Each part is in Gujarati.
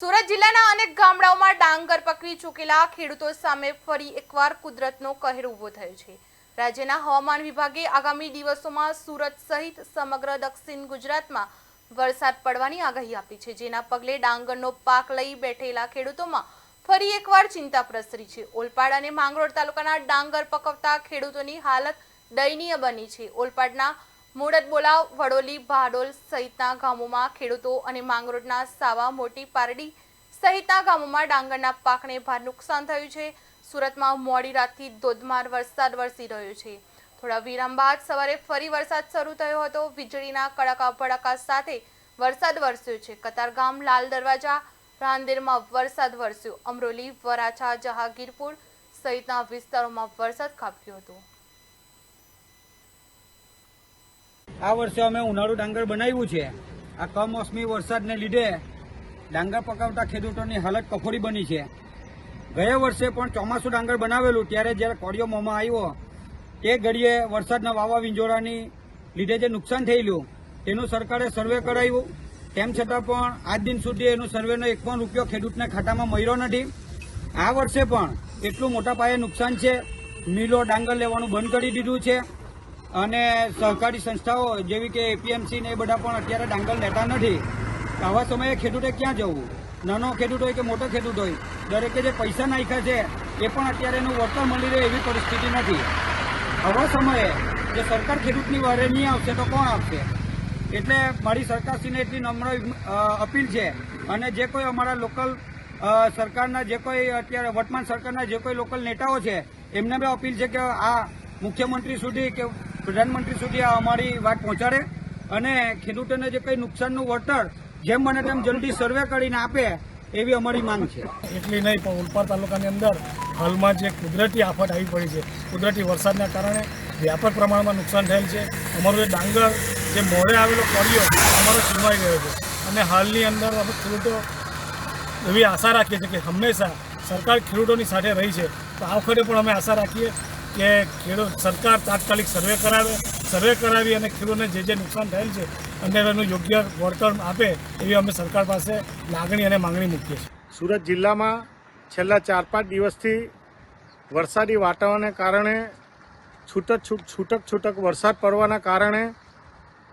સુરત જિલ્લાના અનેક ગામડાઓમાં ડાંગર પકવી ચૂકેલા ખેડૂતો સામે ફરી એકવાર કુદરતનો કહેર ઊભો થયો છે. રાજ્યના હવામાન વિભાગે આગામી દિવસોમાં સુરત સહિત સમગ્ર દક્ષિણ ગુજરાતમાં વરસાદ પડવાની આગાહી આપી છે. જેના પગલે ડાંગરનો પાક લઈ બેઠેલા ખેડૂતોમાં ફરી એકવાર ચિંતા પ્રસરી છે. ઓલપાડ અને માંગરોળ તાલુકાના ડાંગર પકવતા ખેડૂતોની હાલત દયનીય બની છે. ઓલપાડના મુડત બોલાવ, વડોલી, ભાડોલ સહિતના ગામોમાં ખેડૂતો અને માંગરોળના સાવા મોટી પારડી સહિતના ગામોમાં ડાંગરના પાકને ભાર નુકસાન થયું છે. સુરતમાં મોડી રાતથી ધોધમાર વરસાદ વરસી રહ્યો છે. થોડા વિરામ બાદ સવારે ફરી વરસાદ શરૂ થયો હતો. વીજળીના કડાકા ભડાકા સાથે વરસાદ વરસ્યો છે. કતારગામ લાલ દરવાજા, રાંદેરમાં વરસાદ વરસ્યો. અમરોલી, વરાછા, જહાંગીરપુર સહિતના વિસ્તારોમાં વરસાદ ખાબક્યો હતો. આ વર્ષે અમે ઉનાળુ ડાંગર બનાવ્યું છે. આ કમોસમી વરસાદને લીધે ડાંગર પકાવતા ખેડૂતોની હાલત કફોડી બની છે. ગયા વર્ષે પણ ચોમાસું ડાંગર બનાવેલું, ત્યારે જ્યારે કોળિયો મોંમાં આવ્યો, તે ઘડીએ વરસાદના વાવા વિંજોડાની લીધે જે નુકસાન થયેલું, તેનું સરકારે સર્વે કરાવ્યું. તેમ છતાં પણ આજ દિન સુધી એનું સર્વેનો એક પણ રૂપિયો ખેડૂતના ખાતામાં મળ્યો નથી. આ વર્ષે પણ એટલું મોટા પાયે નુકસાન છે. મિલો ડાંગર લેવાનું બંધ કરી દીધું છે. અને સહકારી સંસ્થાઓ જેવી કે એપીએમસી ને એ બધા પણ અત્યારે ડાંગર લેતા નથી. આવા સમયે ખેડૂતે ક્યાં જવું? નાનો ખેડૂત હોય કે મોટો ખેડૂત હોય, દરેકે જે પૈસા નાખ્યા છે, એ પણ અત્યારે એનું વળતર મળી રહે એવી પરિસ્થિતિ નથી. આવા સમયે જે સરકાર ખેડૂતની વારે નહીં આવશે તો કોણ આવશે એટલે મારી સરકારશ્રીને એટલી નમ્ર અપીલ છે. અને જે કોઈ અમારા લોકલ સરકારના જે કોઈ અત્યારે વર્તમાન સરકારના જે કોઈ લોકલ નેતાઓ છે, એમને બી અપીલ છે કે આ મુખ્યમંત્રી સુધી કે પ્રધાનમંત્રી સુધી અમારી વાત પહોંચાડે અને ખેડૂતોને જે કંઈ નુકસાનનું વળતર જેમ બને તેમ જલ્દી સર્વે કરીને આપે એવી અમારી માંગ છે. એટલી નહીં, પણ ઉલપાડ તાલુકાની અંદર હાલમાં જે કુદરતી આફત આવી પડી છે, કુદરતી વરસાદના કારણે વ્યાપક પ્રમાણમાં નુકસાન થયેલ છે. અમારું જે ડાંગર, જે મોડે આવેલો કોળિયો અમારો છીનવાઈ ગયો છે. અને હાલની અંદર અમે ખેડૂતો એવી આશા રાખીએ છીએ કે હંમેશા સરકાર ખેડૂતોની સાથે રહી છે. તો આ વખતે પણ અમે આશા રાખીએ કે ખેડૂત સરકાર તાત્કાલિક સર્વે કરાવે, સર્વે કરાવી અને ખેડૂતને જે જે નુકસાન થયેલ છે અને એનું યોગ્ય વળતર આપે એવી અમે સરકાર પાસે લાગણી અને માંગણી મૂકીએ છીએ. સુરત જિલ્લામાં છેલ્લા ચાર પાંચ દિવસથી વરસાદી વાતાવરણને કારણે છૂટક છૂટ, છૂટક છૂટક વરસાદ પડવાના કારણે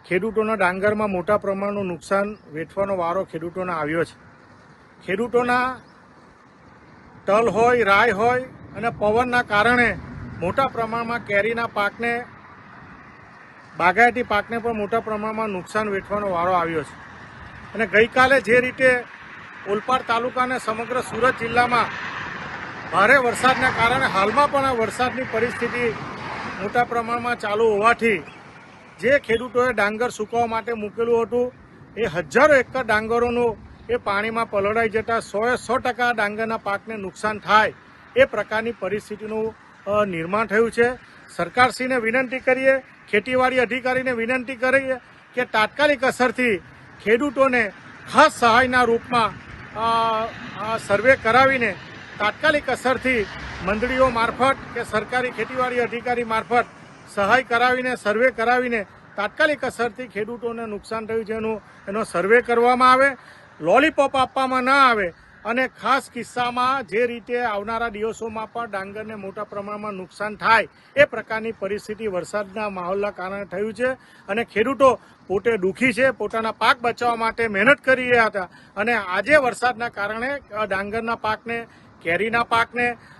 ખેડૂતોના ડાંગરમાં મોટા પ્રમાણનું નુકસાન વેઠવાનો વારો ખેડૂતોને આવ્યો છે. ખેડૂતોના તલ હોય, રાય હોય અને પવનના કારણે મોટા પ્રમાણમાં કેરીના પાકને, બાગાયતી પાકને પણ મોટા પ્રમાણમાં નુકસાન વેઠવાનો વારો આવ્યો છે. અને ગઈકાલે જે રીતે ઓલપાડ તાલુકા અને સમગ્ર સુરત જિલ્લામાં ભારે વરસાદના કારણે હાલમાં પણ આ વરસાદની પરિસ્થિતિ મોટા પ્રમાણમાં ચાલુ હોવાથી જે ખેડૂતોએ ડાંગર સૂકવવા માટે મૂકેલું હતું, એ હજારો એકર ડાંગરોનું એ પાણીમાં પલળાઈ જતાં સોએ સો ટકા ડાંગરના પાકને નુકસાન થાય એ પ્રકારની પરિસ્થિતિનું નિર્માણ થયું છે. સરકારશ્રીને વિનંતી કરીએ, ખેતીવાડી અધિકારીને વિનંતી કરીએ કે તાત્કાલિક અસરથી ખેડૂતોને ખાસ સહાયના રૂપમાં સર્વે કરાવીને તાત્કાલિક અસરથી મંડળીઓ મારફત કે સરકારી ખેતીવાડી અધિકારી મારફત સહાય કરાવીને, સર્વે કરાવીને તાત્કાલિક અસરથી ખેડૂતોને નુકસાન થયું છે એનું, એનો સર્વે કરવામાં આવે. લોલીપોપ આપવામાં ના આવે. અને ખાસ કિસ્સામાં જે રીતે આવનારા દિવસોમાં પણ ડાંગરને મોટા પ્રમાણમાં નુકસાન થાય એ પ્રકારની પરિસ્થિતિ વરસાદના માહોલના કારણે થયું છે. અને ખેડૂતો પોતે દુઃખી છે, પોતાના પાક બચાવવા માટે મહેનત કરી રહ્યા હતા. અને આજે વરસાદના કારણે ડાંગરના પાકને, કેરીના પાકને